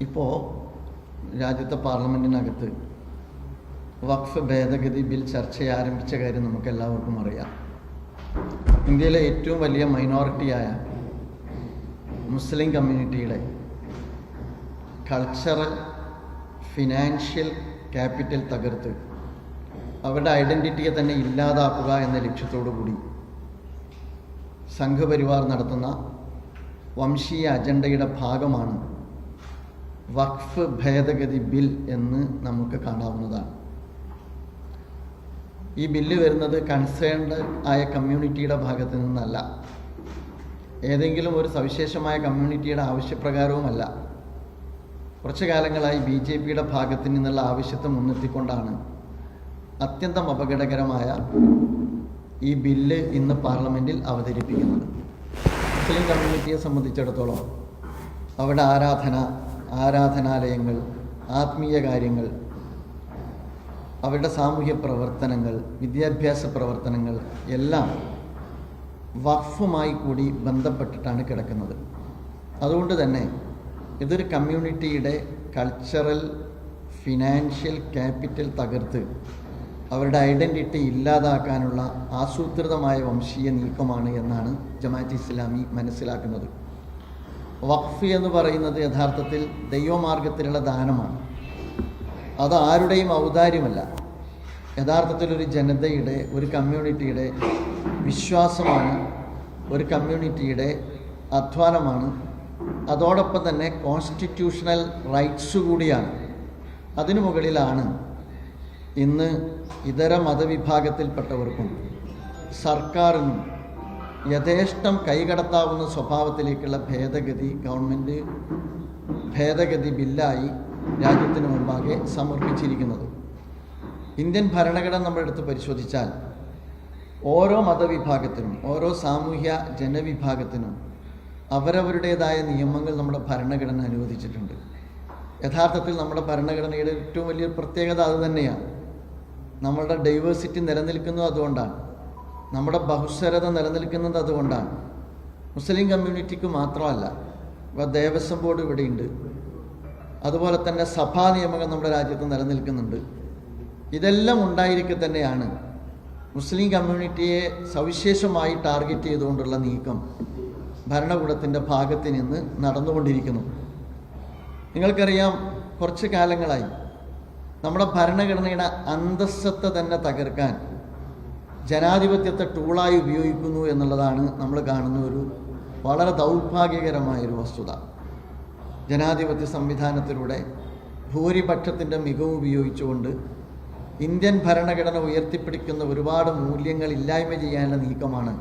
ഇപ്പോൾ രാജ്യത്തെ പാർലമെന്റിനകത്ത് വഖഫ് ഭേദഗതി ബിൽ ചർച്ച ആരംഭിച്ച കാര്യം നമുക്ക് എല്ലാവർക്കും അറിയാം. ഇന്ത്യയിലെ ഏറ്റവും വലിയ മൈനോറിറ്റിയായ മുസ്ലിം കമ്മ്യൂണിറ്റിയുടെ കൾച്ചറൽ ഫിനാൻഷ്യൽ ക്യാപിറ്റൽ തകർത്ത് അവരുടെ ഐഡന്റിറ്റിയെ തന്നെ ഇല്ലാതാക്കുക എന്ന ലക്ഷ്യത്തോടു കൂടി സംഘപരിവാർ നടത്തുന്ന വംശീയ അജണ്ടയുടെ ഭാഗമാണ് വഖഫ് ഭേദഗതി ബിൽ എന്ന് നമുക്ക് കാണാവുന്നതാണ്. ഈ ബില്ല് വരുന്നത് കൺസേൺഡ് ആയ കമ്മ്യൂണിറ്റിയുടെ ഭാഗത്ത് നിന്നല്ല. ഏതെങ്കിലും ഒരു സവിശേഷമായ കമ്മ്യൂണിറ്റിയുടെ ആവശ്യപ്രകാരവുമല്ല. കുറച്ചു കാലങ്ങളായി ബി ജെ പിയുടെ ഭാഗത്ത് നിന്നുള്ള ആവശ്യത്തെ മുൻനിർത്തിക്കൊണ്ടാണ് അത്യന്തം അപകടകരമായ ഈ ബില്ല് ഇന്ന് പാർലമെന്റിൽ അവതരിപ്പിക്കുന്നത്. മുസ്ലിം കമ്മ്യൂണിറ്റിയെ സംബന്ധിച്ചിടത്തോളം അവരുടെ ആരാധന ആരാധനാലയങ്ങൾ ആത്മീയ കാര്യങ്ങൾ അവരുടെ സാമൂഹ്യ പ്രവർത്തനങ്ങൾ വിദ്യാഭ്യാസ പ്രവർത്തനങ്ങൾ എല്ലാം വഖഫുമായി കൂടി ബന്ധപ്പെട്ടിട്ടാണ് കിടക്കുന്നത്. അതുകൊണ്ട് തന്നെ ഇതൊരു കമ്മ്യൂണിറ്റിയുടെ കൾച്ചറൽ ഫിനാൻഷ്യൽ ക്യാപിറ്റൽ തകർത്ത് അവരുടെ ഐഡന്റിറ്റി ഇല്ലാതാക്കാനുള്ള ആസൂത്രിതമായ വംശീയ നീക്കമാണ് എന്നാണ് ജമാഅത്ത് ഇസ്ലാമി മനസ്സിലാക്കുന്നത്. വഖഫ് എന്ന് പറയുന്നത് യഥാർത്ഥത്തിൽ ദൈവമാർഗത്തിലുള്ള ദാനമാണ്. അത് ആരുടെയും ഔദാര്യമല്ല. യഥാർത്ഥത്തിൽ ഒരു ജനതയുടെ ഒരു കമ്മ്യൂണിറ്റിയുടെ വിശ്വാസമാണ് ഒരു കമ്മ്യൂണിറ്റിയുടെ അധ്വാനമാണ്. അതോടൊപ്പം തന്നെ കോൺസ്റ്റിറ്റ്യൂഷണൽ റൈറ്റ്സ് കൂടിയാണ്. അതിനു മുകളിലാണ് ഇന്ന് ഇതര മതവിഭാഗത്തിൽപ്പെട്ടവർക്കും സർക്കാരിനും യഥേഷ്ടം കൈകടത്താവുന്ന സ്വഭാവത്തിലേക്കുള്ള ഭേദഗതി ഗവൺമെന്റ് ഭേദഗതി ബില്ലായി രാജ്യത്തിന് മുമ്പാകെ സമർപ്പിച്ചിരിക്കുന്നത്. ഇന്ത്യൻ ഭരണഘടന നമ്മൾ എടുത്ത് പരിശോധിച്ചാൽ ഓരോ മതവിഭാഗത്തിനും ഓരോ സാമൂഹ്യ ജനവിഭാഗത്തിനും അവരവരുടേതായ നിയമങ്ങൾ നമ്മുടെ ഭരണഘടന അനുവദിച്ചിട്ടുണ്ട്. യഥാർത്ഥത്തിൽ നമ്മുടെ ഭരണഘടനയുടെ ഏറ്റവും വലിയ പ്രത്യേകത അത് തന്നെയാണ്. നമ്മളുടെ ഡൈവേഴ്സിറ്റി നിലനിൽക്കുന്നത് അതുകൊണ്ടാണ്. നമ്മുടെ ബഹുസ്വരത നിലനിൽക്കുന്നത് അതുകൊണ്ടാണ്. മുസ്ലിം കമ്മ്യൂണിറ്റിക്ക് മാത്രമല്ല ഇപ്പോൾ ദേവസ്വം ബോർഡ് ഇവിടെയുണ്ട്. അതുപോലെ തന്നെ സഭാ നിയമങ്ങൾ നമ്മുടെ രാജ്യത്ത് നിലനിൽക്കുന്നുണ്ട്. ഇതെല്ലാം ഉണ്ടായിരിക്കെ തന്നെയാണ് മുസ്ലിം കമ്മ്യൂണിറ്റിയെ സവിശേഷമായി ടാർഗറ്റ് ചെയ്തുകൊണ്ടുള്ള നീക്കം ഭരണകൂടത്തിന്റെ ഭാഗത്ത് നിന്ന് നടന്നുകൊണ്ടിരിക്കുന്നു. നിങ്ങൾക്കറിയാം കുറച്ച് കാലങ്ങളായി നമ്മുടെ ഭരണഘടനയുടെ അന്തസ്സത്തെ തന്നെ തകർക്കാൻ ജനാധിപത്യത്തെ ടൂളായി ഉപയോഗിക്കുന്നു എന്നുള്ളതാണ് നമ്മൾ കാണുന്ന ഒരു വളരെ ദൗർഭാഗ്യകരമായൊരു വസ്തുത. ജനാധിപത്യ സംവിധാനത്തിലൂടെ ഭൂരിപക്ഷത്തിന്റെ മികവ് ഉപയോഗിച്ചുകൊണ്ട് ഇന്ത്യൻ ഭരണഘടന ഉയർത്തിപ്പിടിക്കുന്ന ഒരുപാട് മൂല്യങ്ങൾ ഇല്ലായ്മ ചെയ്യാനുള്ള നീക്കമാണ്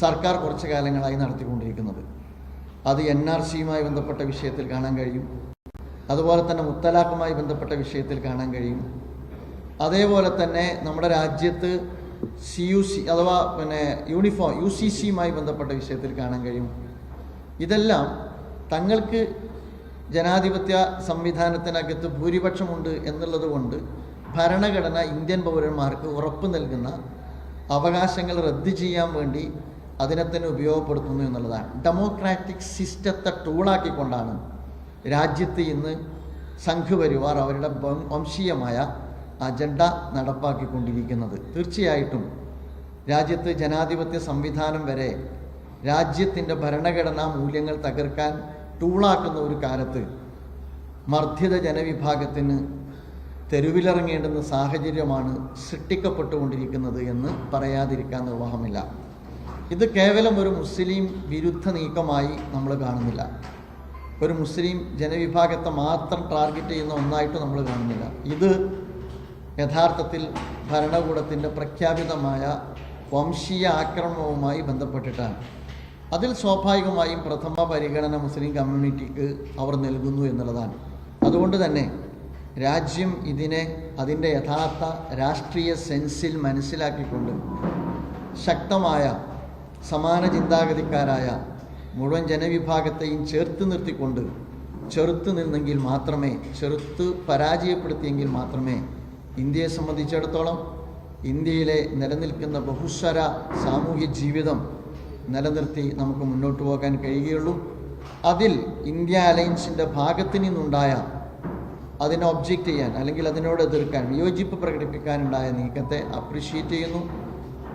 സർക്കാർ കുറച്ച് കാലങ്ങളായി നടത്തിക്കൊണ്ടിരിക്കുന്നത്. അത് എൻ ആർ സിയുമായി ബന്ധപ്പെട്ട വിഷയത്തിൽ കാണാൻ കഴിയും. അതുപോലെ തന്നെ മുത്തലാഖുമായി ബന്ധപ്പെട്ട വിഷയത്തിൽ കാണാൻ കഴിയും. അതേപോലെ തന്നെ നമ്മുടെ രാജ്യത്ത് സി യു സി അഥവാ പിന്നെ യൂണിഫോം യു സി സിയുമായി ബന്ധപ്പെട്ട വിഷയത്തിൽ കാണാൻ കഴിയും. ഇതെല്ലാം തങ്ങൾക്ക് ജനാധിപത്യ സംവിധാനത്തിനകത്ത് ഭൂരിപക്ഷമുണ്ട് എന്നുള്ളത് കൊണ്ട് ഭരണഘടന ഇന്ത്യൻ പൗരന്മാർക്ക് ഉറപ്പ് നൽകുന്ന അവകാശങ്ങൾ റദ്ദ് ചെയ്യാൻ വേണ്ടി അതിനെ തന്നെ ഉപയോഗപ്പെടുത്തുന്നു എന്നുള്ളതാണ്. ഡെമോക്രാറ്റിക് സിസ്റ്റത്തെ ടൂളാക്കിക്കൊണ്ടാണ് രാജ്യത്ത് ഇന്ന് സംഘപരിവാർ അവരുടെ വംശീയമായ അജണ്ട നടപ്പാക്കിക്കൊണ്ടിരിക്കുന്നത്. തീർച്ചയായിട്ടും രാജ്യത്ത് ജനാധിപത്യ സംവിധാനം വരെ രാജ്യത്തിന്റെ ഭരണഘടനാ മൂല്യങ്ങൾ തകർക്കാൻ ടൂളാക്കുന്ന ഒരു കാലത്ത് മർദ്ദിത ജനവിഭാഗത്തിന് തെരുവിലിറങ്ങേണ്ടുന്ന സാഹചര്യമാണ് സൃഷ്ടിക്കപ്പെട്ടുകൊണ്ടിരിക്കുന്നത് എന്ന് പറയാതിരിക്കാൻ നിർവാഹമില്ല. ഇത് കേവലം ഒരു മുസ്ലിം വിരുദ്ധ നീക്കമായി നമ്മൾ കാണുന്നില്ല. ഒരു മുസ്ലിം ജനവിഭാഗത്തെ മാത്രം ടാർഗറ്റ് ചെയ്യുന്ന ഒന്നായിട്ട് നമ്മൾ കാണുന്നില്ല. ഇത് യഥാർത്ഥത്തിൽ ഭരണകൂടത്തിന്റെ പ്രഖ്യാപിതമായ വംശീയ ആക്രമണവുമായി ബന്ധപ്പെട്ടിട്ടാണ്. അതിൽ സ്വാഭാവികമായും പ്രഥമ പരിഗണന മുസ്ലിം കമ്മ്യൂണിറ്റിക്ക് അവർ നൽകുന്നു എന്നുള്ളതാണ്. അതുകൊണ്ട് തന്നെ രാജ്യം ഇതിനെ അതിന്റെ യഥാർത്ഥ രാഷ്ട്രീയ സെൻസിൽ മനസ്സിലാക്കിക്കൊണ്ട് ശക്തമായ സമാന ചിന്താഗതിക്കാരായ മുഴുവൻ ജനവിഭാഗത്തെയും ചേർത്ത് നിർത്തിക്കൊണ്ട് ചെറുത്ത് നിന്നെങ്കിൽ മാത്രമേ ചെറുത്ത് പരാജയപ്പെടുത്തിയെങ്കിൽ മാത്രമേ ഇന്ത്യയെ സംബന്ധിച്ചിടത്തോളം ഇന്ത്യയിലെ നിലനിൽക്കുന്ന ബഹുസ്വര സാമൂഹ്യ ജീവിതം നിലനിർത്തി നമുക്ക് മുന്നോട്ട് പോകാൻ കഴിയുകയുള്ളൂ. അതിൽ ഇന്ത്യ അലയൻസിന്റെ ഭാഗത്തു നിന്നുണ്ടായ അതിനെ ഒബ്ജക്റ്റ് ചെയ്യാൻ അല്ലെങ്കിൽ അതിനോട് എതിർക്കാൻ വിയോജിപ്പ് പ്രകടിപ്പിക്കാനുണ്ടായ നീക്കത്തെ അപ്രിഷ്യേറ്റ് ചെയ്യുന്നു.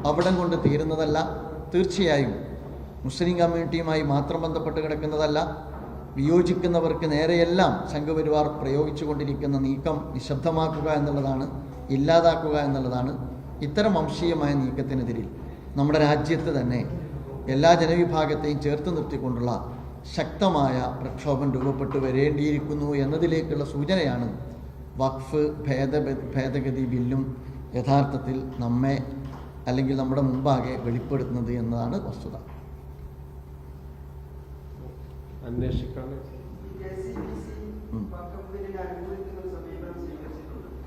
അവിടം കൊണ്ട് തീരുന്നതല്ല തീർച്ചയായും മുസ്ലിം കമ്മ്യൂണിറ്റിയുമായി മാത്രം ബന്ധപ്പെട്ട് കിടക്കുന്നതല്ല. വിയോജിക്കുന്നവർക്ക് നേരെയെല്ലാം സംഘപരിവാർ പ്രയോഗിച്ചു കൊണ്ടിരിക്കുന്ന നീക്കം നിശബ്ദമാക്കുക എന്നുള്ളതാണ് ഇല്ലാതാക്കുക എന്നുള്ളതാണ് ഇത്തരം വംശീയമായ നീക്കത്തിനെതിരിൽ. നമ്മുടെ രാജ്യത്ത് തന്നെ എല്ലാ ജനവിഭാഗത്തെയും ചേർത്ത് നിർത്തിക്കൊണ്ടുള്ള ശക്തമായ പ്രക്ഷോഭം രൂപപ്പെട്ടു വരേണ്ടിയിരിക്കുന്നു എന്നതിലേക്കുള്ള സൂചനയാണ് വഖഫ് ഭേദ ഭേദഗതി ബില്ലും യഥാർത്ഥത്തിൽ നമ്മെ അല്ലെങ്കിൽ നമ്മുടെ മുമ്പാകെ വെളിപ്പെടുത്തുന്നത് എന്നതാണ് വസ്തുത.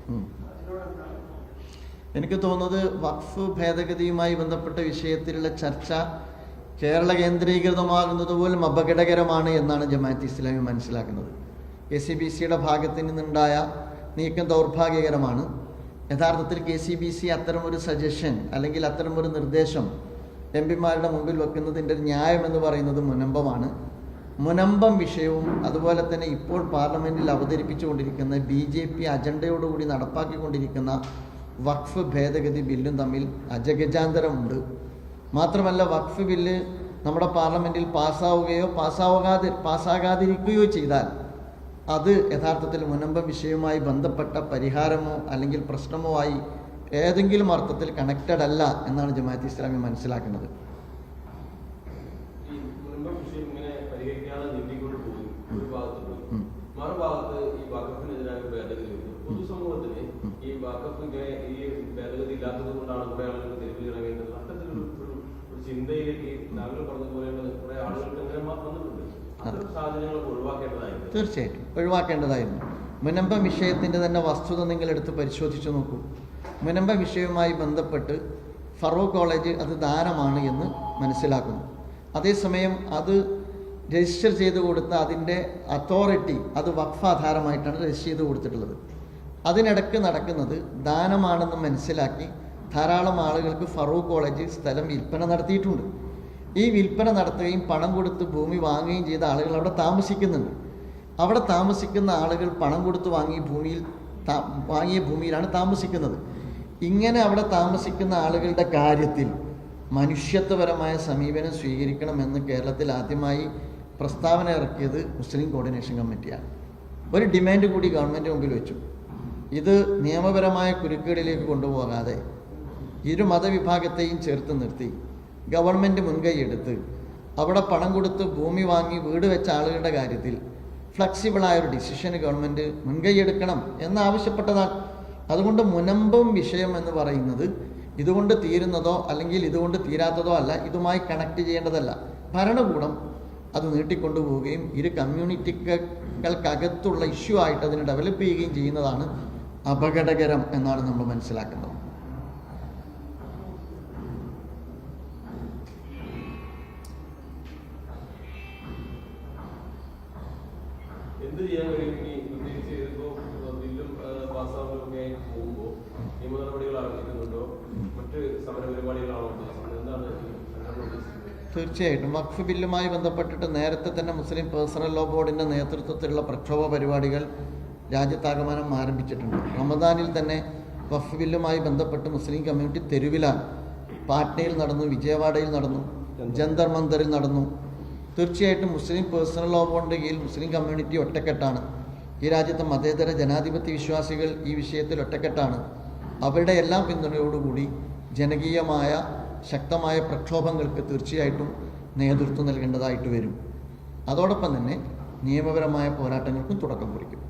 ഉം. എനിക്ക് തോന്നുന്നത് വഖഫ് ഭേദഗതിയുമായി ബന്ധപ്പെട്ട വിഷയത്തിലുള്ള ചർച്ച കേരള കേന്ദ്രീകൃതമാകുന്നത് പോലും അപകടകരമാണ് എന്നാണ് ജമാഅത്ത് ഇസ്ലാമി മനസ്സിലാക്കുന്നത്. കെ സി ബി സിയുടെ ഭാഗത്തു നിന്നുണ്ടായ നീക്കം ദൗർഭാഗ്യകരമാണ്. യഥാർത്ഥത്തിൽ കെ സി ബി സി അത്തരമൊരു സജഷൻ അല്ലെങ്കിൽ അത്തരമൊരു നിർദ്ദേശം എം പിമാരുടെ മുമ്പിൽ വെക്കുന്നതിന്റെ ന്യായം എന്ന് പറയുന്നത് മുനമ്പമാണ്. മുനമ്പം വിഷയവും അതുപോലെ തന്നെ ഇപ്പോൾ പാർലമെന്റിൽ അവതരിപ്പിച്ചുകൊണ്ടിരിക്കുന്ന ബി ജെ പി അജണ്ടയോടുകൂടി നടപ്പാക്കിക്കൊണ്ടിരിക്കുന്ന വഖഫ് ഭേദഗതി ബില്ലും തമ്മിൽ അജഗജാന്തരമുണ്ട്. മാത്രമല്ല വഖഫ് ബില്ല് നമ്മുടെ പാർലമെന്റിൽ പാസ്സാവുകയോ പാസ്സാവാതെ പാസ്സാകാതിരിക്കുകയോ ചെയ്താൽ അത് യഥാർത്ഥത്തിൽ മുനമ്പ വിഷയവുമായി ബന്ധപ്പെട്ട പരിഹാരമോ അല്ലെങ്കിൽ പ്രശ്നമോ ആയി ഏതെങ്കിലും അർത്ഥത്തിൽ കണക്റ്റഡ് അല്ല എന്നാണ് ജമാഅത്ത് ഇസ്ലാമി മനസ്സിലാക്കുന്നത് ഈ മുൻപ് വിഷയം ഇങ്ങനെ പരിഹരിക്കാതെ നീട്ടിക്കൊണ്ട് പോയി ഒരു ഭാഗത്ത് പോയി ഉം. മറുഭാഗത്ത് ഈ വഖഫിനെതിരായ ഒരു ഭേദഗതി വന്നു പൊതുസമൂഹത്തിന് ഉം. ഈ വഖഫിന്റെ ഈ ഭേദഗതി ഇല്ലാത്തത് കൊണ്ടാണ് കുറെ ആളുകൾ തെരുവിൽ ഇറങ്ങേണ്ടത് അത്തരത്തിലൊരു ഒരു- ഒരു ചിന്തയിലേക്ക് താങ്കൾ പറഞ്ഞതുപോലെ കുറെ ആളുകൾക്ക് അങ്ങനെ മ- വന്നിട്ടുണ്ട് അത്തരം സാഹചര്യങ്ങളൊക്കെ ഒഴിവാക്കേണ്ടതായിരുന്നു തീർച്ചയായിട്ടും. ഒഴിവാക്കേണ്ടതായിരുന്നു. മുനമ്പ വിഷയത്തിന്റെ തന്നെ വസ്തുത നിങ്ങൾ എടുത്ത് പരിശോധിച്ചു നോക്കൂ. മുനമ്പ വിഷയവുമായി ബന്ധപ്പെട്ട് ഫറൂഖ് കോളേജ് അത് ദാനമാണ് എന്ന് മനസ്സിലാക്കുന്നു. അതേസമയം അത് രജിസ്റ്റർ ചെയ്ത് കൊടുത്ത അതിന്റെ അതോറിറ്റി അത് വഖഫ് ആധാരമായിട്ടാണ് രജിസ്റ്റർ ചെയ്ത് കൊടുത്തിട്ടുള്ളത്. അതിനിടക്ക് നടക്കുന്നത് ദാനമാണെന്ന് മനസ്സിലാക്കി ധാരാളം ആളുകൾക്ക് ഫറൂഖ് കോളേജ് സ്ഥലം വിൽപ്പന നടത്തിയിട്ടുണ്ട്. ഈ വിൽപ്പന നടത്തുകയും പണം കൊടുത്ത് ഭൂമി വാങ്ങുകയും ചെയ്ത ആളുകൾ അവിടെ താമസിക്കുന്നുണ്ട്. അവിടെ താമസിക്കുന്ന ആളുകൾ പണം കൊടുത്ത് വാങ്ങിയ ഭൂമിയിൽ വാങ്ങിയ ഭൂമിയിലാണ് താമസിക്കുന്നത്. ഇങ്ങനെ അവിടെ താമസിക്കുന്ന ആളുകളുടെ കാര്യത്തിൽ മനുഷ്യത്വപരമായ സമീപനം സ്വീകരിക്കണമെന്ന് കേരളത്തിൽ ആദ്യമായി പ്രസ്താവന ഇറക്കിയത് മുസ്ലിം കോർഡിനേഷൻ കമ്മിറ്റിയാണ് ഒരു ഡിമാൻഡ് കൂടി ഗവൺമെന്റ് മുമ്പിൽ വെച്ചു. ഇത് നിയമപരമായ കുരുക്കുകളിലേക്ക് കൊണ്ടുപോകാതെ ഇരു മതവിഭാഗത്തെയും ചേർത്ത് നിർത്തി. ഗവൺമെന്റ് മുൻകൈയെടുത്ത് അവിടെ പണം കൊടുത്ത് ഭൂമി വാങ്ങി വീട് വെച്ച ആളുകളുടെ കാര്യത്തിൽ ഫ്ലെക്സിബിളായ ഒരു ഡിസിഷന് ഗവൺമെന്റ് മുൻകൈയെടുക്കണം എന്നാവശ്യപ്പെട്ടതാണ് അതുകൊണ്ട് മുനമ്പും വിഷയം എന്ന് പറയുന്നത് ഇതുകൊണ്ട് തീരുന്നതോ അല്ലെങ്കിൽ ഇതുകൊണ്ട് തീരാത്തതോ അല്ല ഇതുമായി കണക്ട് ചെയ്യേണ്ടതല്ല. ഭരണകൂടം അത് നീട്ടിക്കൊണ്ടുപോവുകയും ഇരു കമ്മ്യൂണിറ്റികൾക്കകത്തുള്ള ഇഷ്യൂ ആയിട്ട് അതിനെ ഡെവലപ്പ് ചെയ്യുകയും ചെയ്യുന്നതാണ് അപകടകരം എന്നാണ് നമ്മൾ മനസ്സിലാക്കുന്നത് തീർച്ചയായിട്ടും. വഖഫ് ബില്ലുമായി ബന്ധപ്പെട്ടിട്ട് നേരത്തെ തന്നെ മുസ്ലിം പേഴ്സണൽ ലോ ബോർഡിന്റെ നേതൃത്വത്തിലുള്ള പ്രക്ഷോഭ പരിപാടികൾ രാജ്യത്താകമാനം ആരംഭിച്ചിട്ടുണ്ട്. റമദാനിൽ തന്നെ വഖഫ് ബില്ലുമായി ബന്ധപ്പെട്ട് മുസ്ലിം കമ്മ്യൂണിറ്റി തെരുവിലാണ്. പാട്നയിൽ നടന്നു വിജയവാഡയിൽ നടന്നു ജന്തർ മന്ദറിൽ നടന്നു തീർച്ചയായിട്ടും മുസ്ലിം പേഴ്സണൽ ലോ ബോർഡിന്റെ കീഴിൽ മുസ്ലിം കമ്മ്യൂണിറ്റി ഒറ്റക്കെട്ടാണ്. ഈ രാജ്യത്തെ മതേതര ജനാധിപത്യ വിശ്വാസികൾ ഈ വിഷയത്തിൽ ഒറ്റക്കെട്ടാണ്. അവരുടെ എല്ലാ പിന്തുണയോടുകൂടി ജനകീയമായ ശക്തമായ പ്രക്ഷോഭങ്ങൾക്ക് തീർച്ചയായിട്ടും നേതൃത്വം നൽകേണ്ടതായിട്ട് വരും. അതോടൊപ്പം തന്നെ നിയമപരമായ പോരാട്ടങ്ങൾക്കും തുടക്കം കുറിക്കും.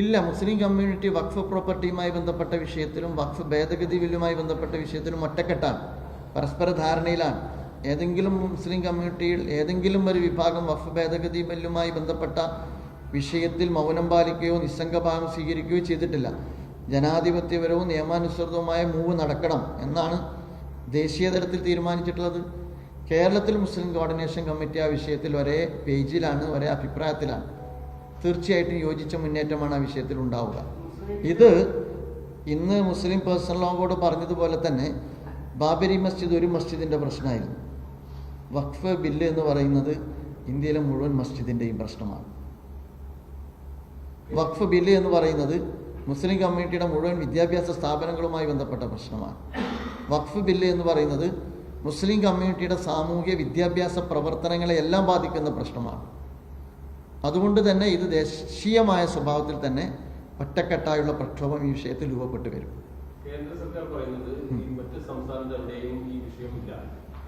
ഇല്ല മുസ്ലിം കമ്മ്യൂണിറ്റി വഖഫ് പ്രോപ്പർട്ടിയുമായി ബന്ധപ്പെട്ട വിഷയത്തിലും വഖഫ് ഭേദഗതി ബില്ലുമായി ബന്ധപ്പെട്ട വിഷയത്തിലും ഒറ്റക്കെട്ടാണ്. പരസ്പര ധാരണയിലാണ്. ഏതെങ്കിലും മുസ്ലിം കമ്മ്യൂണിറ്റിയിൽ ഏതെങ്കിലും ഒരു വിഭാഗം വഖഫ് ഭേദഗതി ബില്ലുമായി ബന്ധപ്പെട്ട വിഷയത്തിൽ മൗനം പാലിക്കുകയോ നിസ്സംഗഭാവം സ്വീകരിക്കുകയോ ചെയ്തിട്ടില്ല. ജനാധിപത്യപരവും നിയമാനുസൃതവുമായ മൂവ് നടക്കണം എന്നാണ് ദേശീയ തലത്തിൽ തീരുമാനിച്ചിട്ടുള്ളത്. കേരളത്തിൽ മുസ്ലിം കോർഡിനേഷൻ കമ്മിറ്റി ആ വിഷയത്തിൽ ഒരേ പേജിലാണ് ഒരേ അഭിപ്രായത്തിലാണ്. തീർച്ചയായിട്ടും യോജിച്ച മുന്നേറ്റമാണ് ആ വിഷയത്തിൽ ഉണ്ടാവുക. ഇത് ഇന്ന് മുസ്ലിം പേഴ്സണൽ ലോ ബോർഡ് പറഞ്ഞതുപോലെ തന്നെ ബാബരി മസ്ജിദ് ഒരു മസ്ജിദിന്റെ പ്രശ്നമായിരുന്നു. വഖഫ് ബില്ല് എന്ന് പറയുന്നത് ഇന്ത്യയിലെ മുഴുവൻ മസ്ജിദിന്റെയും പ്രശ്നമാണ്. വഖഫ് ബില്ല് എന്ന് പറയുന്നത് മുസ്ലിം കമ്മ്യൂണിറ്റിയുടെ മുഴുവൻ വിദ്യാഭ്യാസ സ്ഥാപനങ്ങളുമായി ബന്ധപ്പെട്ട പ്രശ്നമാണ്. വഖഫ് ബില്ല് എന്ന് പറയുന്നത് മുസ്ലിം കമ്മ്യൂണിറ്റിയുടെ സാമൂഹ്യ വിദ്യാഭ്യാസ പ്രവർത്തനങ്ങളെ എല്ലാം ബാധിക്കുന്ന പ്രശ്നമാണ്. അതുകൊണ്ട് തന്നെ ഇത് ദേശീയമായ സ്വഭാവത്തിൽ തന്നെ ഒറ്റക്കെട്ടായുള്ള പ്രക്ഷോഭം ഈ വിഷയത്തിൽ രൂപപ്പെട്ടു വരും. കേന്ദ്ര സർക്കാർ പറയുന്നത് മറ്റ് സംസ്ഥാനത്ത് എവിടെയും ഈ വിഷയമില്ല.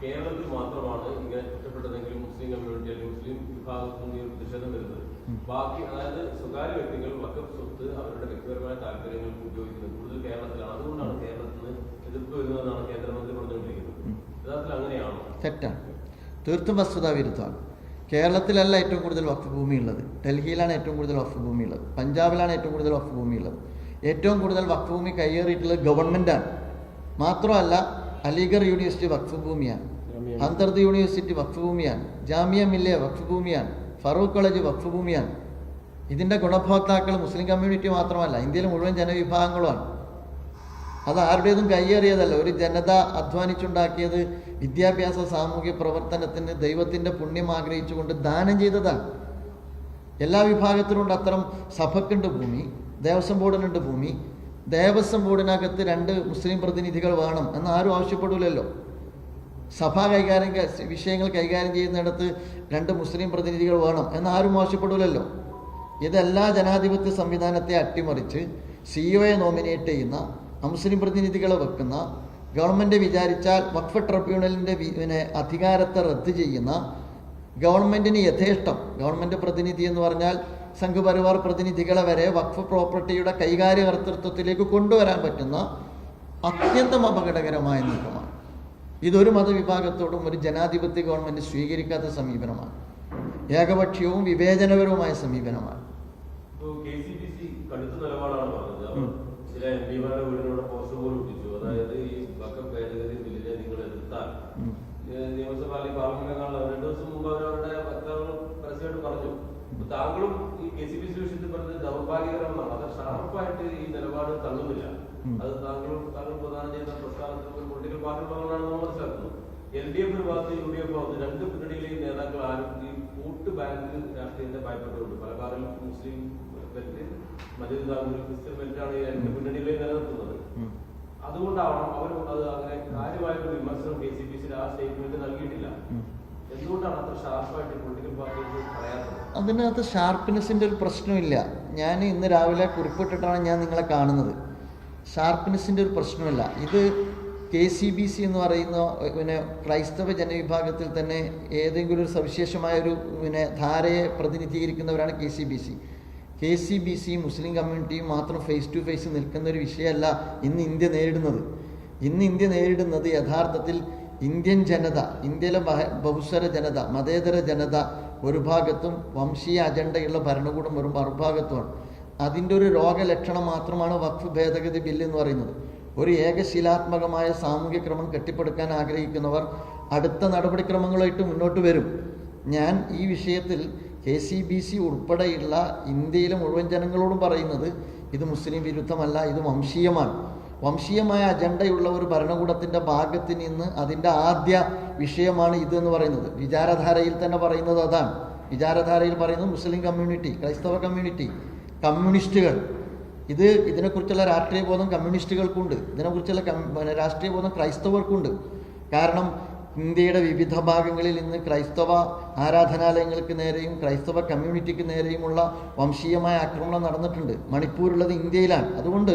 കേരളത്തിൽ മാത്രമാണ് ഇങ്ങനെ കുറ്റപ്പെട്ടതെങ്കിലും മുസ്ലിം കമ്മ്യൂണിറ്റി അല്ലെങ്കിൽ മുസ്ലിം വിഭാഗത്തിൽ ഒരു പ്രതിഷേധം വരുന്നത്. ബാക്കി അതായത് സ്വകാര്യ വ്യക്തികൾ വക്കഫ് സ്വത്ത് അവരുടെ വ്യക്തിപരമായ താല്പര്യങ്ങൾക്ക് ഉപയോഗിക്കുന്നത് കൂടുതൽ കേരളത്തിലാണ്. അതുകൊണ്ടാണ് കേരളത്തിൽ നിന്ന് എതിർപ്പ് വരുന്നതെന്നാണ് കേന്ദ്രമന്ത്രി പറഞ്ഞുകൊണ്ടിരിക്കുന്നത്. യഥാർത്ഥത്തിൽ അങ്ങനെയാണോ? തെറ്റാണ്. തീർത്തും വസ്തുതാ വിരുദ്ധമാണ്. കേരളത്തിലല്ല ഏറ്റവും കൂടുതൽ വഖഫ് ഭൂമി ഉള്ളത് ഡൽഹിയിലാണ് ഏറ്റവും കൂടുതൽ വഖഫ് ഭൂമി ഉള്ളത് പഞ്ചാബിലാണ് ഏറ്റവും കൂടുതൽ വഖഫ് ഭൂമി ഉള്ളത് ഏറ്റവും കൂടുതൽ വഖഫ് ഭൂമി കയ്യേറിയിട്ടുള്ളത് ഗവൺമെന്റാണ് മാത്രമല്ല അലിഗർ യൂണിവേഴ്സിറ്റി വഖഫ് ഭൂമിയാണ്. അന്തർദ് യൂണിവേഴ്സിറ്റി വഖഫ് ഭൂമിയാണ്. ജാമിയ മില്ലിയ വഖഫ് ഭൂമിയാണ്. ഫറൂഖ് കോളേജ് വഖഫ് ഭൂമിയാണ്. ഇതിന്റെ ഗുണഭോക്താക്കൾ മുസ്ലിം കമ്മ്യൂണിറ്റി മാത്രമല്ല ഇന്ത്യയിലെ മുഴുവൻ ജനവിഭാഗങ്ങളുമാണ്. അത് ആരുടേതും കയ്യേറിയതല്ല ഒരു ജനത അധ്വാനിച്ചുണ്ടാക്കിയത് വിദ്യാഭ്യാസ സാമൂഹ്യ പ്രവർത്തനത്തിന് ദൈവത്തിന്റെ പുണ്യം ആഗ്രഹിച്ചുകൊണ്ട് ദാനം ചെയ്തതാണ് എല്ലാ വിഭാഗത്തിലുണ്ട് അത്തരം സഭക്കുണ്ട് ഭൂമി ദേവസ്വം ബോർഡിനുണ്ട് ഭൂമി. ദേവസ്വം ബോർഡിനകത്ത് രണ്ട് മുസ്ലിം പ്രതിനിധികൾ വേണം എന്ന് ആരും ആവശ്യപ്പെടില്ലല്ലോ സഭ കൈകാര്യം വിഷയങ്ങൾ കൈകാര്യം ചെയ്യുന്നിടത്ത് രണ്ട് മുസ്ലിം പ്രതിനിധികൾ വേണം എന്ന് ആരും ആവശ്യപ്പെടില്ലല്ലോ ഇതെല്ലാ ജനാധിപത്യ സംവിധാനത്തെ അട്ടിമറിച്ച് സി സിഒയെ നോമിനേറ്റ് ചെയ്യുന്ന മുസ്ലിം പ്രതിനിധികളെ വെക്കുന്ന ഗവൺമെന്റ് വിചാരിച്ചാൽ വഖഫ് ട്രിബ്യൂണലിന്റെ പിന്നെ അധികാരത്തെ റദ്ദ് ചെയ്യുന്ന ഗവൺമെന്റിന് യഥേഷ്ടം. ഗവൺമെന്റ് പ്രതിനിധി എന്ന് പറഞ്ഞാൽ സംഘപരിവാർ പ്രതിനിധികളെ വരെ വഖഫ് പ്രോപ്പർട്ടിയുടെ കൈകാര്യകർത്തൃത്വത്തിലേക്ക് കൊണ്ടുവരാൻ പറ്റുന്ന അത്യന്തം അപകടകരമായ നീക്കമാണ്. ഇതൊരു മതവിഭാഗത്തോടും ഒരു ജനാധിപത്യ ഗവൺമെന്റ് സ്വീകരിക്കാത്ത സമീപനമാണ്. ഏകപക്ഷീയവും വിവേചനപരവുമായ സമീപനമാണ്. ഇപ്പൊ കെ സി ബി സി കടുത്ത നിലപാടാണ് പറഞ്ഞത്. ചില എം പിമാരുടെ വീടിനോട് നിയമസഭ അല്ലെങ്കിൽ പാർലമെന്റിനെക്കാളും രണ്ടു ദിവസം മുമ്പ് അവർ അവരുടെ വക്താക്കൾ പരസ്യമായിട്ട് പറഞ്ഞു. താങ്കളും ഈ കെ സി ബി സി വിഷയത്തിൽ പറഞ്ഞത് ദൗർഭാഗ്യകരമെന്നാണ്. അത് ഷാർപ്പായിട്ട് ഈ നിലപാട് തള്ളുന്നില്ല. അത് താങ്കളും താങ്കൾ പ്രധാനം ചെയ്യുന്ന പ്രസ്ഥാനത്തിൽ ഒരു പൊളിറ്റിക്കൽ പാർട്ടി ഉള്ളതുകൊണ്ടാണ് നമ്മൾ മനസ്സിലാക്കുന്നത്. എൽ ഡി എഫ് ഒരു ഭാഗത്ത് യു ഡി എഫ് ഭാഗത്ത് രണ്ട് മുന്നണിയിലെയും നേതാക്കൾ ആരും ഈ കൂട്ട് ബാങ്ക് രാഷ്ട്രീയത്തെ ഭയപ്പെട്ടുകൊണ്ട് പലകാലം മുസ്ലിം ബെൽറ്റ് മറ്റൊരു താങ്കൾ ക്രിസ്ത്യൻ ബെൽറ്റാണ് ഈ രണ്ട് മുന്നണിയിലെയും നിലനിർത്തുന്നത്. അതുകൊണ്ടാവണം അവർ അത് അങ്ങനെ കാര്യമായിട്ട് വിമർശനം കെ സി ബി സിയുടെ ആ സ്റ്റേറ്റ്മെന്റ് നൽകിയിട്ടില്ല. എന്തുകൊണ്ടാണ് അത്ര ഷാർപ്പായിട്ട് പൊളിറ്റിക്കൽ പാർട്ടികൾ പറയാത്തത്? അതിനകത്ത് ഷാർപ്പ്നെസ്സിന്റെ ഒരു പ്രശ്നമില്ല. ഞാൻ ഇന്ന് രാവിലെ കുറിപ്പിട്ടിട്ടാണ് ഞാൻ നിങ്ങളെ കാണുന്നത്. ഷാർപ്പ്നെസ്സിന്റെ ഒരു പ്രശ്നമില്ല. ഇത് കെ സി ബി സി എന്ന് പറയുന്ന പിന്നെ ക്രൈസ്തവ ജനവിഭാഗത്തിൽ തന്നെ ഏതെങ്കിലും ഒരു സവിശേഷമായ ഒരു പിന്നെ ധാരയെ പ്രതിനിധീകരിക്കുന്നവരാണ് K C B C K C B C മുസ്ലിം കമ്മ്യൂണിറ്റിയും മാത്രം ഫേസ് ടു ഫേസ് നിൽക്കുന്ന ഒരു വിഷയമല്ല ഇന്ന് ഇന്ത്യ നേരിടുന്നത്. ഇന്ന് ഇന്ത്യ നേരിടുന്നത് യഥാർത്ഥത്തിൽ ഇന്ത്യൻ ജനത ഇന്ത്യയിലെ ബഹ- ബഹുസ്വര ജനത മതേതര ജനത ഒരു ഭാഗത്തും വംശീയ അജണ്ടയുള്ള ഭരണകൂടം ഒരു മറുഭാഗത്തുമാണ്. അതിന്റെ ഒരു രോഗലക്ഷണം മാത്രമാണ് വഖഫ് ഭേദഗതി ബില്ല് എന്ന് പറയുന്നത്. ഒരു ഏകശിലാത്മകമായ സാമൂഹ്യ ക്രമം കെട്ടിപ്പടുക്കാൻ ആഗ്രഹിക്കുന്നവർ അടുത്ത നടപടിക്രമങ്ങളായിട്ട് മുന്നോട്ട് വരും. ഞാൻ ഈ വിഷയത്തിൽ കെ സി ബി സി ഉൾപ്പെടെയുള്ള ഇന്ത്യയിലെ മുഴുവൻ ജനങ്ങളോടും പറയുന്നത് ഇത് മുസ്ലിം വിരുദ്ധമല്ല ഇത് വംശീയമാണ്. വംശീയമായ അജണ്ടയുള്ള ഒരു ഭരണകൂടത്തിന്റെ ഭാഗത്ത് നിന്ന് അതിന്റെ ആദ്യ വിഷയമാണ് ഇത് എന്ന് പറയുന്നത്. വിചാരധാരയിൽ തന്നെ പറയുന്നത് അതാണ്. വിചാരധാരയിൽ പറയുന്നത് മുസ്ലിം കമ്മ്യൂണിറ്റി ക്രൈസ്തവ കമ്മ്യൂണിറ്റി കമ്മ്യൂണിസ്റ്റുകൾ. ഇത് ഇതിനെക്കുറിച്ചുള്ള രാഷ്ട്രീയ ബോധം കമ്മ്യൂണിസ്റ്റുകൾക്കുണ്ട്. ഇതിനെക്കുറിച്ചുള്ള രാഷ്ട്രീയ ബോധം ക്രൈസ്തവർക്കുണ്ട്. കാരണം ഇന്ത്യയുടെ വിവിധ ഭാഗങ്ങളിൽ ഇന്ന് ക്രൈസ്തവ ആരാധനാലയങ്ങൾക്ക് നേരെയും ക്രൈസ്തവ കമ്മ്യൂണിറ്റിക്ക് നേരെയുമുള്ള വംശീയമായ ആക്രമണം നടന്നിട്ടുണ്ട്. മണിപ്പൂരുള്ളത് ഇന്ത്യയിലാണ്. അതുകൊണ്ട്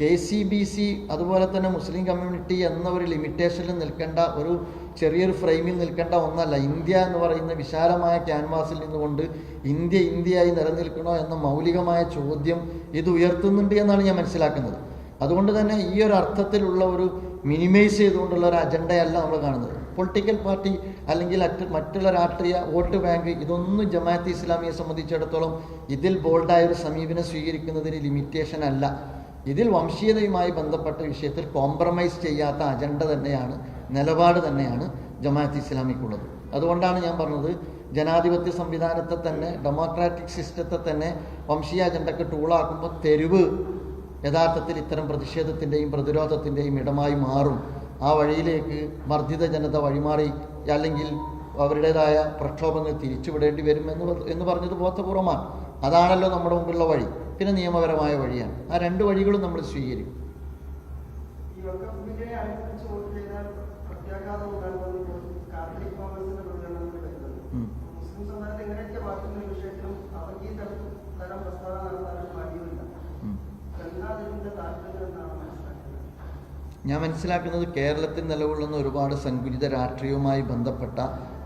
കെ സി ബി സി അതുപോലെ തന്നെ മുസ്ലിം കമ്മ്യൂണിറ്റി എന്ന ഒരു ലിമിറ്റേഷനിൽ നിൽക്കേണ്ട ഒരു ചെറിയൊരു ഫ്രെയിമിൽ നിൽക്കേണ്ട ഒന്നല്ല. ഇന്ത്യ എന്ന് പറയുന്ന വിശാലമായ ക്യാൻവാസിൽ നിന്നുകൊണ്ട് ഇന്ത്യ ഇന്ത്യയായി നിലനിൽക്കണോ എന്ന മൗലികമായ ചോദ്യം ഇത് ഉയർത്തുന്നുണ്ട് എന്നാണ് ഞാൻ മനസ്സിലാക്കുന്നത്. അതുകൊണ്ട് തന്നെ ഈ ഒരു അർത്ഥത്തിലുള്ള ഒരു മിനിമൈസ് ചെയ്തുകൊണ്ടുള്ള ഒരു അജണ്ടയല്ല നമ്മൾ കാണുന്നത്. പൊളിറ്റിക്കൽ പാർട്ടി അല്ലെങ്കിൽ മറ്റുള്ള രാഷ്ട്രീയ വോട്ട് ബാങ്ക് ഇതൊന്നും ജമാഅത്ത് ഇസ്ലാമിയെ സംബന്ധിച്ചിടത്തോളം ഇതിൽ ബോൾഡായ ഒരു സമീപനം സ്വീകരിക്കുന്നതിന് ലിമിറ്റേഷൻ അല്ല. ഇതിൽ വംശീയതയുമായി ബന്ധപ്പെട്ട വിഷയത്തിൽ കോംപ്രമൈസ് ചെയ്യാത്ത അജണ്ട തന്നെയാണ് നിലപാട് തന്നെയാണ് ജമാഅത്ത് ഇസ്ലാമിക്കുള്ളത്. അതുകൊണ്ടാണ് ഞാൻ പറഞ്ഞത് ജനാധിപത്യ സംവിധാനത്തെ തന്നെ ഡെമോക്രാറ്റിക് സിസ്റ്റത്തെ തന്നെ വംശീയ അജണ്ടക്ക് ടൂളാക്കുമ്പോൾ തെരുവ് യഥാർത്ഥത്തിൽ ഇത്തരം പ്രതിഷേധത്തിന്റെയും പ്രതിരോധത്തിന്റെയും ഇടമായി മാറും. ആ വഴിയിലേക്ക് വർദ്ധിത ജനത വഴിമാറി അല്ലെങ്കിൽ അവരുടേതായ പ്രക്ഷോഭങ്ങൾ തിരിച്ചുവിടേണ്ടി വരും എന്ന് എന്ന് പറഞ്ഞത് ബോധപൂർവമാണ്. അതാണല്ലോ നമ്മുടെ മുമ്പിലുള്ള വഴി. പിന്നെ നിയമപരമായ വഴിയാണ്. ആ രണ്ട് വഴികളും നമ്മൾ സ്വീകരിക്കും. മുസ്ലിം സമുദായത്തെ എങ്ങനെയൊക്കെ ബാധിക്കുന്ന വിഷയത്തിലും അവർക്ക് ഈ തരം തരം പ്രസ്താവന നടത്താനും മടിയുമില്ല ഉം. എന്നാൽ ഇതിന്റെ താല്പര്യം എന്നാണ് മനസ്സിലാക്കുന്നത് ഞാൻ മനസ്സിലാക്കുന്നത് കേരളത്തിൽ നിലകൊള്ളുന്ന ഒരുപാട് സങ്കുചിത രാഷ്ട്രീയവുമായി ബന്ധപ്പെട്ട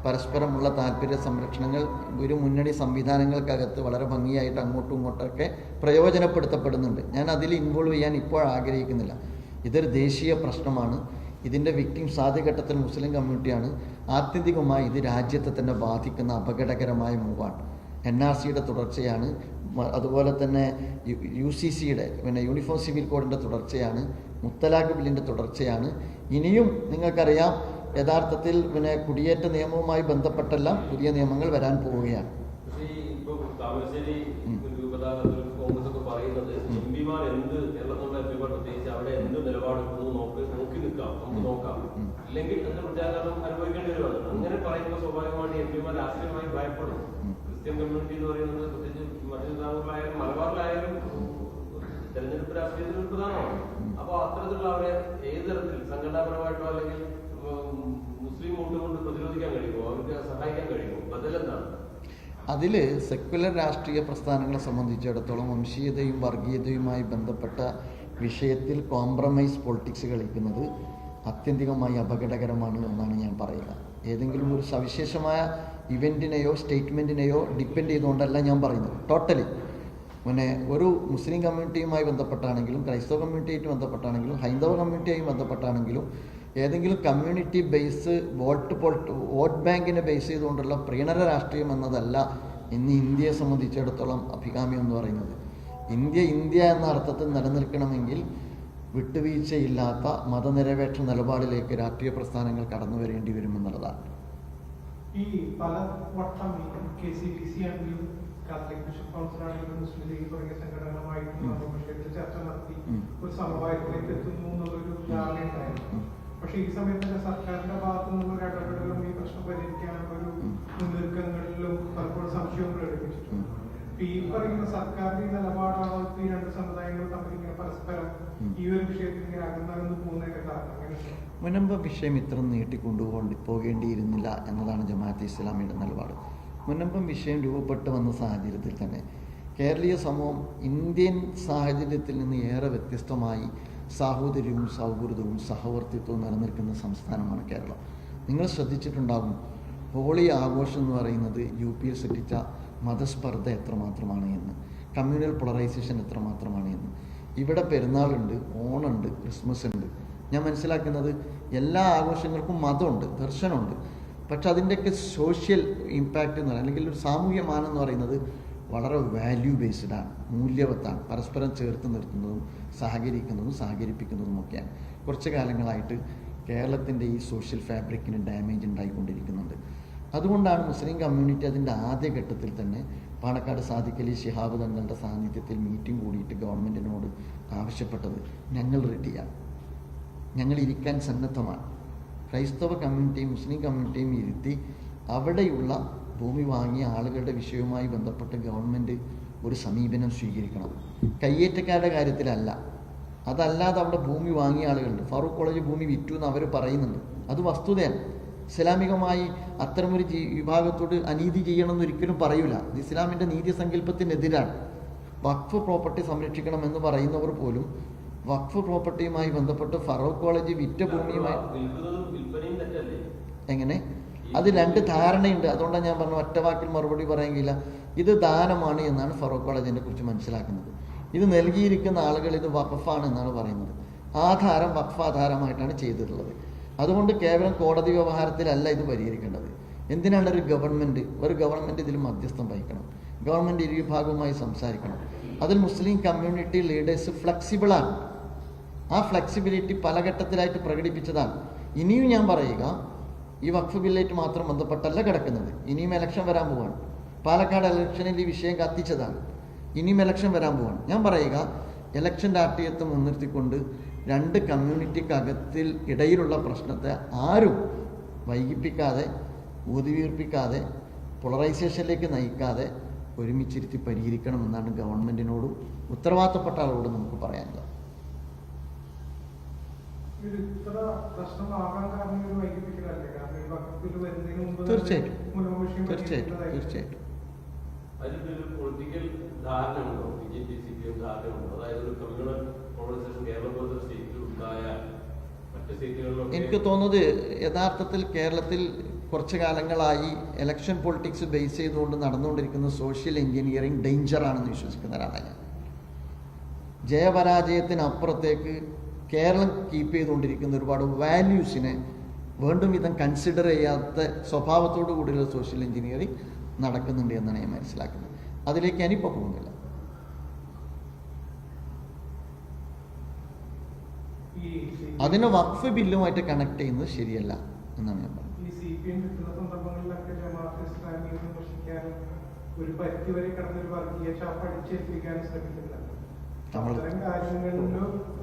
പരസ്പരമുള്ള താല്പര്യ സംരക്ഷണങ്ങൾ ഒരു മുന്നണി സംവിധാനങ്ങൾക്കകത്ത് വളരെ ഭംഗിയായിട്ട് അങ്ങോട്ടും ഇങ്ങോട്ടൊക്കെ പ്രയോജനപ്പെടുത്തപ്പെടുന്നുണ്ട്. ഞാൻ അതിൽ ഇൻവോൾവ് ചെയ്യാൻ ഇപ്പോൾ ആഗ്രഹിക്കുന്നില്ല. ഇതൊരു ദേശീയ പ്രശ്നമാണ്. ഇതിന്റെ വിക്ടിംസ് സാധ്യഘട്ടത്തിൽ മുസ്ലിം കമ്മ്യൂണിറ്റിയാണ് ആത്യന്തികമായി ഇത് രാജ്യത്തെ തന്നെ ബാധിക്കുന്ന അപകടകരമായ മൂവാണ് എൻ ആർ സിയുടെ തുടർച്ചയാണ്. അതുപോലെ തന്നെ യു സി സിയുടെ പിന്നെ യൂണിഫോം സിവിൽ കോഡിന്റെ തുടർച്ചയാണ് മുത്തലാഖ് ബില്ലിന്റെ തുടർച്ചയാണ്. ഇനിയും നിങ്ങൾക്കറിയാം യഥാർത്ഥത്തിൽ പിന്നെ കുടിയേറ്റ നിയമവുമായി ബന്ധപ്പെട്ടെല്ലാം പുതിയ നിയമങ്ങൾ വരാൻ പോവുകയാണ്. ഇല്ലെങ്കിൽ പ്രത്യാഘാതം അനുഭവിക്കേണ്ടി വരുവാണ് അങ്ങനെ പറയുമ്പോൾ സ്വാഭാവികമായിട്ട് എം പിമാർ രാഷ്ട്രീയമായി ഭയപ്പെടും. ക്രിസ്ത്യൻ കമ്മ്യൂണിറ്റി എന്ന് പറയുന്നത് പ്രത്യേകിച്ച് മറ്റു വിഭാഗങ്ങളിലായാലും മലബാറിലായാലും ഒരു പ്രധാനമാണ് അപ്പൊ അത്തരത്തിലുള്ള അവരെ ഏത് തരത്തിൽ? സംഘടനാപരമായിട്ടോ അല്ലെങ്കിൽ മുസ്ലിം വോട്ട് കൊണ്ട് പ്രതിരോധിക്കാൻ കഴിയുമോ? അവർക്ക് സഹായിക്കാൻ കഴിയുമോ? ബദലെന്താണ് അതിൽ സെക്യുലർ രാഷ്ട്രീയ പ്രസ്ഥാനങ്ങളെ സംബന്ധിച്ചിടത്തോളം വംശീയതയും വർഗീയതയുമായി ബന്ധപ്പെട്ട വിഷയത്തിൽ കോംപ്രമൈസ് പൊളിറ്റിക്സ് കളിക്കുന്നത് അത്യന്തികമായി അപകടകരമാണ് എന്നാണ് ഞാൻ പറയുക ഏതെങ്കിലും ഒരു സവിശേഷമായ ഇവന്റിനെയോ സ്റ്റേറ്റ്മെന്റിനെയോ ഡിപ്പെൻഡ് ചെയ്തുകൊണ്ടല്ല ഞാൻ പറയുന്നത്. ടോട്ടലി പിന്നെ ഒരു മുസ്ലിം കമ്മ്യൂണിറ്റിയുമായി ബന്ധപ്പെട്ടാണെങ്കിലും ക്രൈസ്തവ കമ്മ്യൂണിറ്റിയായിട്ട് ബന്ധപ്പെട്ടാണെങ്കിലും ഹൈന്ദവ കമ്മ്യൂണിറ്റിയായി ബന്ധപ്പെട്ടാണെങ്കിലും ഏതെങ്കിലും കമ്മ്യൂണിറ്റി ബേസ് വോട്ട് പോൾട്ട് വോട്ട് ബാങ്കിനെ ബേസ് ചെയ്തുകൊണ്ടുള്ള പ്രീണന രാഷ്ട്രീയം എന്നതല്ല ഇന്ന് ഇന്ത്യയെ സംബന്ധിച്ചിടത്തോളം അഭികാമ്യം എന്ന് പറയുന്നത്. ഇന്ത്യ ഇന്ത്യ എന്ന അർത്ഥത്തിൽ നിലനിൽക്കണമെങ്കിൽ വിട്ടുവീഴ്ചയില്ലാത്ത മതനിരപേക്ഷ നിലപാടിലേക്ക് രാഷ്ട്രീയ പ്രസ്ഥാനങ്ങൾ കടന്നു വരേണ്ടി വരുമെന്നുള്ളതാണ്. ഈ പല വട്ടം കെ സി ബി സി ആണെങ്കിലും കാത്തലിക് ബിഷപ്പ് കൗൺസിൽ ആണെങ്കിലും മുസ്ലിം ലീഗ് തുടങ്ങിയ സംഘടനകളുമായിട്ട് വിഷയത്തിൽ ചർച്ച നടത്തി. ഒരു സമവായത്തിലേക്ക് എത്തുന്നു എന്നുള്ളൊരു ധാരണ ഉണ്ടായിരുന്നു. പക്ഷെ ഈ സമയത്ത് തന്നെ സർക്കാരിന്റെ ഭാഗത്തു നിന്നുള്ള ഒരു ഇടപെടലും ഈ പ്രശ്നം പരിഹരിക്കാനുള്ള ഒരു മുൻനിർക്കങ്ങളിലും പലപ്പോഴും സംശയവും പ്രകടിപ്പിച്ചിട്ടുണ്ട്. ഈ പറയുന്ന സർക്കാരിന്റെ നിലപാടാണോ ഈ രണ്ട് സമുദായങ്ങൾ തമ്മിൽ ഇങ്ങനെ പരസ്പരം ഈ ഒരു വിഷയത്തിൽ ഇങ്ങനെ അകന്നകന്ന് പോകുന്നതിന്റെ കാരണം മുനമ്പ് വിഷയം ഇത്ര നീട്ടിക്കൊണ്ടുപോകേണ്ടിയിരുന്നില്ല എന്നതാണ് ജമാഅത്ത് ഇസ്ലാമിയുടെ നിലപാട്. മുനമ്പം വിഷയം രൂപപ്പെട്ടു വന്ന സാഹചര്യത്തിൽ തന്നെ കേരളീയ സമൂഹം ഇന്ത്യൻ സാഹചര്യത്തിൽ നിന്ന് ഏറെ വ്യത്യസ്തമായി സാഹോദര്യവും സൗഹൃദവും സഹവർത്തിത്വവും നിലനിൽക്കുന്ന സംസ്ഥാനമാണ് കേരളം. നിങ്ങൾ ശ്രദ്ധിച്ചിട്ടുണ്ടാകും ഹോളി ആഘോഷം എന്ന് പറയുന്നത് യു പിയിൽ സൃഷ്ടിച്ച മതസ്പർദ്ധ എത്രമാത്രമാണ് എന്ന് കമ്മ്യൂണൽ പോളറൈസേഷൻ എത്രമാത്രമാണ് എന്ന്. ഇവിടെ പെരുന്നാളുണ്ട് ഓണമുണ്ട് ക്രിസ്മസ് ഉണ്ട് ഞാൻ മനസ്സിലാക്കുന്നത് എല്ലാ ആഘോഷങ്ങൾക്കും മതമുണ്ട് ദർശനമുണ്ട്. പക്ഷെ അതിന്റെയൊക്കെ സോഷ്യൽ ഇമ്പാക്റ്റ് എന്ന് പറയുന്നത് അല്ലെങ്കിൽ ഒരു സാമൂഹ്യ മാനം എന്ന് പറയുന്നത് വളരെ വാല്യൂ ബേസ്ഡ് ആണ് മൂല്യവത്താണ്. പരസ്പരം ചേർത്ത് നിർത്തുന്നതും സഹകരിക്കുന്നതും സഹകരിപ്പിക്കുന്നതും ഒക്കെയാണ്. കുറച്ച് കാലങ്ങളായിട്ട് കേരളത്തിന്റെ ഈ സോഷ്യൽ ഫാബ്രിക്കിന് ഡാമേജ് ഉണ്ടായിക്കൊണ്ടിരിക്കുന്നുണ്ട്. അതുകൊണ്ടാണ് മുസ്ലിം കമ്മ്യൂണിറ്റി അതിന്റെ ആദ്യഘട്ടത്തിൽ തന്നെ പാണക്കാട് സാദിഖലി ശിഹാബ് തങ്ങളുടെ സാന്നിധ്യത്തിൽ മീറ്റിംഗ് കൂടിയിട്ട് ഗവൺമെന്റിനോട് ആവശ്യപ്പെട്ടത് ഞങ്ങൾ റെഡിയാണ് ഞങ്ങൾ ഇരിക്കാൻ സന്നദ്ധമാണ്. ക്രൈസ്തവ കമ്മ്യൂണിറ്റിയും മുസ്ലിം കമ്മ്യൂണിറ്റിയും ഇരുത്തി അവിടെയുള്ള ഭൂമി വാങ്ങിയ ആളുകളുടെ വിഷയവുമായി ബന്ധപ്പെട്ട് ഗവൺമെന്റ് ഒരു സമീപനം സ്വീകരിക്കണം. കയ്യേറ്റക്കാരുടെ കാര്യത്തിലല്ല. അതല്ലാതെ അവിടെ ഭൂമി വാങ്ങിയ ആളുകളുണ്ട്. ഫാറൂഖ് കോളേജ് ഭൂമി വിറ്റു എന്ന് അവർ പറയുന്നുണ്ട്. അത് വസ്തുതയാണ്. ഇസ്ലാമികമായി അത്തരമൊരു വിഭാഗത്തോട് അനീതി ചെയ്യണമെന്ന് ഒരിക്കലും പറയൂല. ഇത് ഇസ്ലാമിന്റെ നീതി സങ്കല്പത്തിനെതിരാണ് വഖഫ് പ്രോപ്പർട്ടി സംരക്ഷിക്കണം എന്ന് പറയുന്നവർ പോലും വഖഫ് പ്രോപ്പർട്ടിയുമായി ബന്ധപ്പെട്ട് ഫറൂഖ് കോളേജ് വിറ്റ ഭൂമിയുമായി എങ്ങനെ? അത് രണ്ട് ധാരണയുണ്ട്. അതുകൊണ്ടാണ് ഞാൻ പറഞ്ഞു ഒറ്റ വാക്കിൽ മറുപടി പറയുകയില്ല ഇത് ദാനമാണ് എന്നാണ് ഫറൂഖ് കോളേജിനെ കുറിച്ച് മനസ്സിലാക്കുന്നത്. ഇത് നൽകിയിരിക്കുന്ന ആളുകൾ ഇത് വഖഫാണ് എന്നാണ് പറയുന്നത്. ആധാരം വഖഫാധാരമായിട്ടാണ് ചെയ്തിട്ടുള്ളത്. അതുകൊണ്ട് കേവലം കോടതി വ്യവഹാരത്തിലല്ല ഇത് പരിഹരിക്കേണ്ടത്. എന്തിനാണ് ഒരു ഗവൺമെന്റ് ഒരു ഗവൺമെന്റ് ഇതിൽ മധ്യസ്ഥം വഹിക്കണം? ഗവൺമെന്റ് ഇരുവിഭാഗവുമായി സംസാരിക്കണം. അതിൽ മുസ്ലിം കമ്മ്യൂണിറ്റി ലീഡേഴ്സ് ഫ്ലെക്സിബിളാണ്. ആ ഫ്ലെക്സിബിലിറ്റി പല ഘട്ടത്തിലായിട്ട് പ്രകടിപ്പിച്ചതാണ്. ഇനിയും ഞാൻ പറയുക ഈ വഖഫ് ബില്ലായിട്ട് മാത്രം ബന്ധപ്പെട്ടല്ല കിടക്കുന്നത്. ഇനിയും എലക്ഷൻ വരാൻ പോവാണ്. പാലക്കാട് ഇലക്ഷനിൽ ഈ വിഷയം കത്തിച്ചതാണ്. ഇനിയും എലക്ഷൻ വരാൻ പോവാണ്. ഞാൻ പറയുക ഇലക്ഷൻ രാഷ്ട്രീയത്തെ മുൻനിർത്തിക്കൊണ്ട് രണ്ട് കമ്മ്യൂണിറ്റിക്കകത്തിൽ ഇടയിലുള്ള പ്രശ്നത്തെ ആരും വൈകിപ്പിക്കാതെ ഊതിവീർപ്പിക്കാതെ പോളറൈസേഷനിലേക്ക് നയിക്കാതെ ഒരുമിച്ചിരുത്തി പരിഹരിക്കണമെന്നാണ് ഗവൺമെന്റിനോടും ഉത്തരവാദിത്തപ്പെട്ട ആളോടും നമുക്ക് പറയാനുള്ളത് ഇത് ഇത്ര പ്രശ്നമാകാൻ കാരണം ഇത് വൈകിപ്പിക്കലല്ലേ കാരണം ഈ വകുപ്പിൽ വരുന്നതിന് മുമ്പ് തന്നെ തീർച്ചയായിട്ടും. മുൻവിഷയം തീർച്ചയായിട്ടും. പരിഹരിക്കുന്നതായിരിക്കും. തീർച്ചയായിട്ടും. അതിലൊരു പൊളിറ്റിക്കൽ ധാരണ ഉണ്ടോ? B J P C P M ധാരണ ഉണ്ടോ? അതായത് ഒരു കമ്മ്യൂണൽ കേരള പോലത്തെ സ്റ്റേറ്റിൽ എനിക്ക് തോന്നുന്നത് യഥാർത്ഥത്തിൽ കേരളത്തിൽ കുറച്ച് കാലങ്ങളായി ഇലക്ഷൻ പൊളിറ്റിക്സ് ബേസ് ചെയ്തുകൊണ്ട് നടന്നുകൊണ്ടിരിക്കുന്ന സോഷ്യൽ എഞ്ചിനീയറിംഗ് ഡേഞ്ചറാണെന്ന് വിശ്വസിക്കുന്ന ഒരാളാണ് ഞാൻ. ജയപരാജയത്തിനപ്പുറത്തേക്ക് കേരളം കീപ്പ് ചെയ്തുകൊണ്ടിരിക്കുന്ന ഒരുപാട് വാല്യൂസിനെ വീണ്ടും വിധം കൺസിഡർ ചെയ്യാത്ത സ്വഭാവത്തോടു കൂടിയുള്ള സോഷ്യൽ എഞ്ചിനീയറിംഗ് നടക്കുന്നുണ്ട് എന്നാണ് ഞാൻ മനസ്സിലാക്കുന്നത്. അതിലേക്ക് ഞാനിപ്പോൾ പോകുന്നില്ല. അതിനെ വഖഫ് ബില്ലുമായിട്ട് കണക്ട് ചെയ്യുന്നത് ശരിയല്ല എന്നാണ് ഞാൻ പറഞ്ഞത്. ഒരു പരിധി വരെ കടന്നൊരു വർഗീയ നമ്മൾ-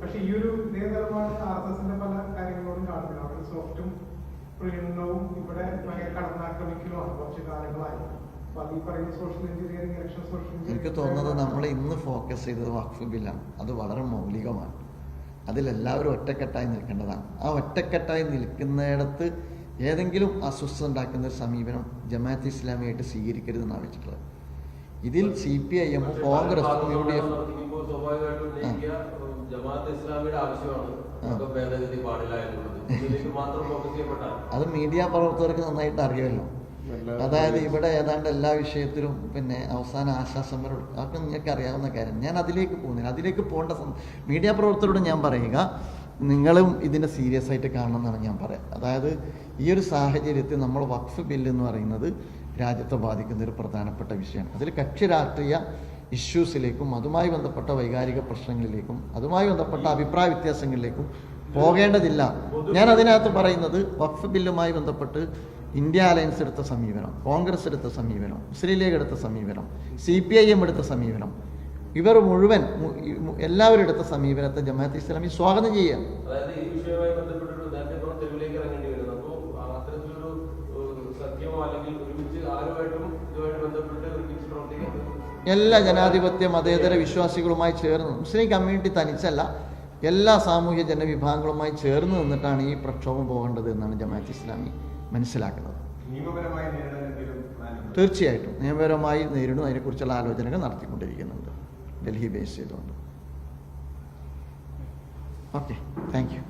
പക്ഷെ ഈ ഒരു ഇതേ നിലപാട് ആർ പല കാര്യങ്ങളോടും കാണുന്നില്ല അവർ സോഫ്റ്റും പ്രീണനവും ഇവിടെ ഭയങ്കര കടന്നാക്രമിക്കലുമാണ് കുറച്ച് കാലങ്ങളായി. എനിക്ക് തോന്നുന്നത് നമ്മൾ ഇന്ന് ഫോക്കസ് ചെയ്തത് വഖഫ് ബില്ലാണ് അത് വളരെ മൗലികമാണ്. അതിലെല്ലാവരും ഒറ്റക്കെട്ടായി നിൽക്കേണ്ടതാണ്. ആ ഒറ്റക്കെട്ടായി നിൽക്കുന്നിടത്ത് ഏതെങ്കിലും അസ്വസ്ഥത ഉണ്ടാക്കുന്ന ഒരു സമീപനം ജമാഅത്ത് ഇസ്ലാമിയായിട്ട് സ്വീകരിക്കരുതെന്നാണ് വെച്ചിട്ടുള്ളത്. ഇതിൽ സി പി ഐ എമ്മും കോൺഗ്രസും യു ഡി എഫ് അത് മീഡിയ പ്രവർത്തകർക്ക് നന്നായിട്ട് അറിയാമല്ലോ. അതായത് ഇവിടെ ഏതാണ്ട് എല്ലാ വിഷയത്തിലും പിന്നെ അവസാന ആശാസമരം അതൊക്കെ നിങ്ങൾക്ക് അറിയാവുന്ന കാര്യം. ഞാൻ അതിലേക്ക് പോകുന്നില്ല. അതിലേക്ക് പോകേണ്ട മീഡിയ പ്രവർത്തകരോട് ഞാൻ പറയുക നിങ്ങളും ഇതിനെ സീരിയസ് ആയിട്ട് കാണണം എന്നാണ് ഞാൻ പറയാം. അതായത് ഈ ഒരു സാഹചര്യത്തിൽ നമ്മൾ വഖഫ് ബില്ല് എന്ന് പറയുന്നത് രാജ്യത്തെ ബാധിക്കുന്ന ഒരു പ്രധാനപ്പെട്ട വിഷയമാണ്. അതിൽ കക്ഷി രാഷ്ട്രീയ ഇഷ്യൂസിലേക്കും അതുമായി ബന്ധപ്പെട്ട വൈകാരിക പ്രശ്നങ്ങളിലേക്കും അതുമായി ബന്ധപ്പെട്ട അഭിപ്രായ വ്യത്യാസങ്ങളിലേക്കും പോകേണ്ടതില്ല. ഞാൻ അതിനകത്ത് പറയുന്നത് വഖഫ് ബില്ലുമായി ബന്ധപ്പെട്ട് ഇന്ത്യ അലയൻസ് എടുത്ത സമീപനം കോൺഗ്രസ് എടുത്ത സമീപനം മുസ്ലിം ലീഗ് എടുത്ത സമീപനം സി പി ഐ എം എടുത്ത സമീപനം ഇവർ മുഴുവൻ എല്ലാവരും എടുത്ത സമീപനത്തെ ജമാഅത്ത് ഇസ്ലാമി സ്വാഗതം ചെയ്യുക അതായത് ഈ വിഷയവുമായി ബന്ധപ്പെട്ടിട്ട് നേരത്തെ ഇപ്പോൾ തെരുവിലേക്ക് ഇറങ്ങേണ്ടി വരുന്നത് അപ്പോൾ അത്തരത്തിലൊരു ഏഹ്, സഖ്യമോ അല്ലെങ്കിൽ ഒരുമിച്ച് ആരുമായിട്ടും ഇതുമായിട്ട് ബന്ധപ്പെട്ട് ഒരുമിച്ച് പ്രവർത്തിക്കാൻ എല്ലാ ജനാധിപത്യ മതേതര വിശ്വാസികളുമായി ചേർന്ന് മുസ്ലിം കമ്മ്യൂണിറ്റി തനിച്ചല്ല എല്ലാ സാമൂഹ്യ ജനവിഭാഗങ്ങളുമായി ചേർന്ന് നിന്നിട്ടാണ് ഈ പ്രക്ഷോഭം പോകേണ്ടത് എന്നാണ് ജമാഅത്ത് ഇസ്ലാമി മനസ്സിലാക്കുന്നത്? തീർച്ചയായിട്ടും. നിയമപരമായി നേരിടും. അതിനെക്കുറിച്ചുള്ള ആലോചനകൾ നടത്തിക്കൊണ്ടിരിക്കുന്നുണ്ട്. ഡൽഹി ബേസ് ചെയ്തുകൊണ്ട്. Okay thank you